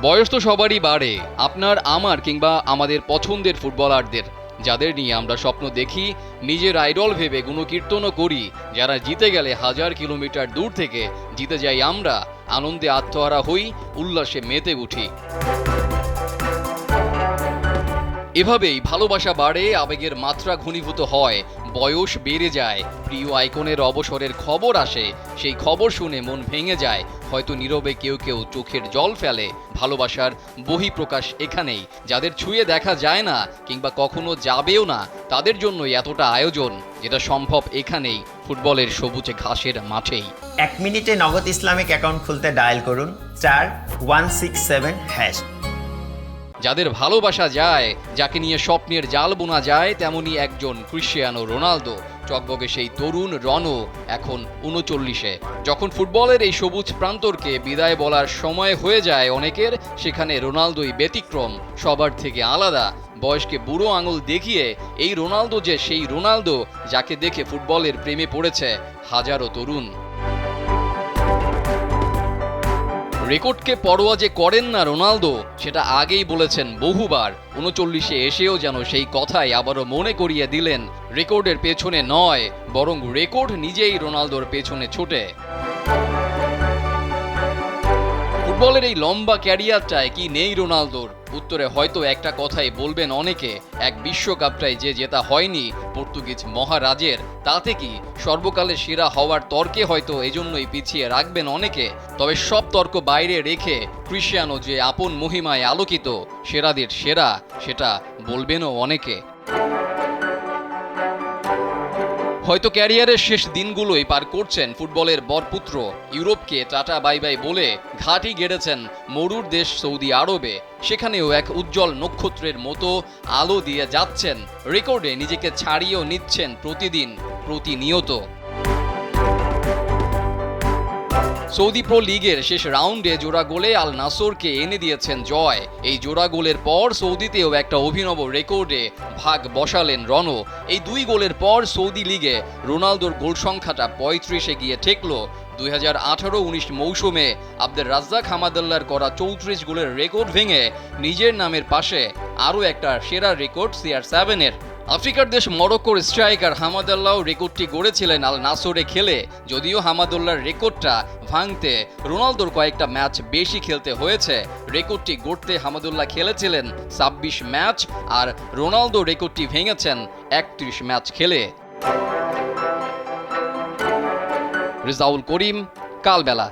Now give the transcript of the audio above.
বয়স তো সবারই বাড়ে, আপনার, আমার কিংবা আমাদের পছন্দের ফুটবলারদের, যাদের নিয়ে আমরা স্বপ্ন দেখি, নিজের আইডল ভেবে গুণকীর্তনও করি, যারা জিতে গেলে হাজার কিলোমিটার দূর থেকে জিতে যাই আমরা, আনন্দে আত্মহারা হই, উল্লাসে মেতে উঠি। এভাবেই ভালোবাসা বাড়ে, আবেগের মাত্রা ঘনীভূত হয়, বয়স বেড়ে যায়, প্রিয় আইকনের অবসরের খবর আসে, সেই খবর শুনে মন ভেঙে যায়, হয়তো নীরবে কেউ কেউ চোখের জল ফেলে, ভালোবাসার বহিঃপ্রকাশ এখানেই, যাদের ছুঁয়ে দেখা যায় না কিংবা কখনো যাবেও না, তাদের জন্যই এতটা আয়োজন, যেটা সম্ভব এখানেই, ফুটবলের সবুজে ঘাসের মাঠেই। এক মিনিটে নগদ ইসলামিক অ্যাকাউন্ট খুলতে ডায়াল করুন, চার ওয়ান সিক্স সেভেন হ্যাশ যাদের ভালোবাসা যায়, যাকে নিয়ে স্বপ্নের জাল বোনা যায়, তেমনি একজন ক্রিশ্চিয়ানো রোনালদো। চকবকে সেই তরুণ রনও এখন উনচল্লিশে। যখন ফুটবলের এই সবুজ প্রান্তরকে বিদায় বলার সময় হয়ে যায় অনেকের, সেখানে রোনালদোই ব্যতিক্রম, সবার থেকে আলাদা। বয়সকে বুড়ো আঙুল দেখিয়ে এই রোনালদো যে সেই রোনালদো, যাকে দেখে ফুটবলের প্রেমে পড়েছে হাজারো তরুণ। রেকর্ডকে পরোয়া যে করেন না রোনালদো, সেটা আগেই বলেছেন বহুবার। উনচল্লিশে এসেও যেন সেই কথাই আবারও মনে করিয়ে দিলেন রেকর্ডের পেছনে নয়, বরং রেকর্ড নিজেই রোনালদোর পেছনে ছোটে। ফুটবলের এই লম্বা ক্যারিয়ারটায় কি নেই রোনালদোর? উত্তরে হয়তো একটা কথাই বলবেন অনেকে, এক বিশ্বকাপটাই যে জেতা হয়নি পর্তুগিজ মহারাজের, তাতে কি সর্বকালে সেরা হওয়ার তর্কে হয়তো এজন্যই পিছিয়ে রাখবেন অনেকে? তবে সব তর্ক বাইরে রেখে ক্রিশ্চিয়ানো যে আপন মহিমায় আলোকিত সেরাদের সেরা, সেটা বলবেনও অনেকে। হয়তো ক্যারিয়ারের শেষ দিনগুলোই পার করছেন ফুটবলের বরপুত্র। ইউরোপকে টাটা, বাই বাই বলে ঘাটি গেড়েছেন মরুর দেশ সৌদি আরবে। সেখানেও এক উজ্জ্বল নক্ষত্রের মতো আলো দিয়ে যাচ্ছেন। রেকর্ডে নিজেকে ছাড়িয়েও নিচ্ছেন প্রতিদিন, প্রতিনিয়ত। সৌদি প্রো লিগের শেষ রাউন্ডে জোড়া গোলে আল নাসরকে এনে দিয়েছেন জয়। এই জোড়া গোলের পর সৌদিতেও একটা অভিনব রেকর্ডে ভাগ বসালেন রণ এই দুই গোলের পর সৌদি লিগে রোনালদোর গোল সংখ্যাটা পঁয়ত্রিশে গিয়ে ঠেকল। দুই হাজার আঠারো উনিশ মৌসুমে আব্দুল রাজ্জাক হামাদাল্লার করা চৌত্রিশ গোলের রেকর্ড ভেঙে নিজের নামের পাশে আরও একটা সেরা রেকর্ড সিআর সেভেনের আফ্রিকার দেশ মরক্কোর স্ট্রাইকার হামাদাল্লাহ রেকর্ডটি গড়েছিলেন আল নাসরে খেলে। যদিও হামাদুল্লাহর রেকর্ডটা ভাঙতে রোনালদোর কয়েকটা ম্যাচ বেশি খেলতে হয়েছে। রেকর্ডটি গড়তে হামাদুল্লাহ খেলেছিলেন ছাব্বিশ ম্যাচ আর রোনালদো রেকর্ডটি ভেঙেছেন একত্রিশ ম্যাচ খেলে। রিজাউল করিম, কালবেলা।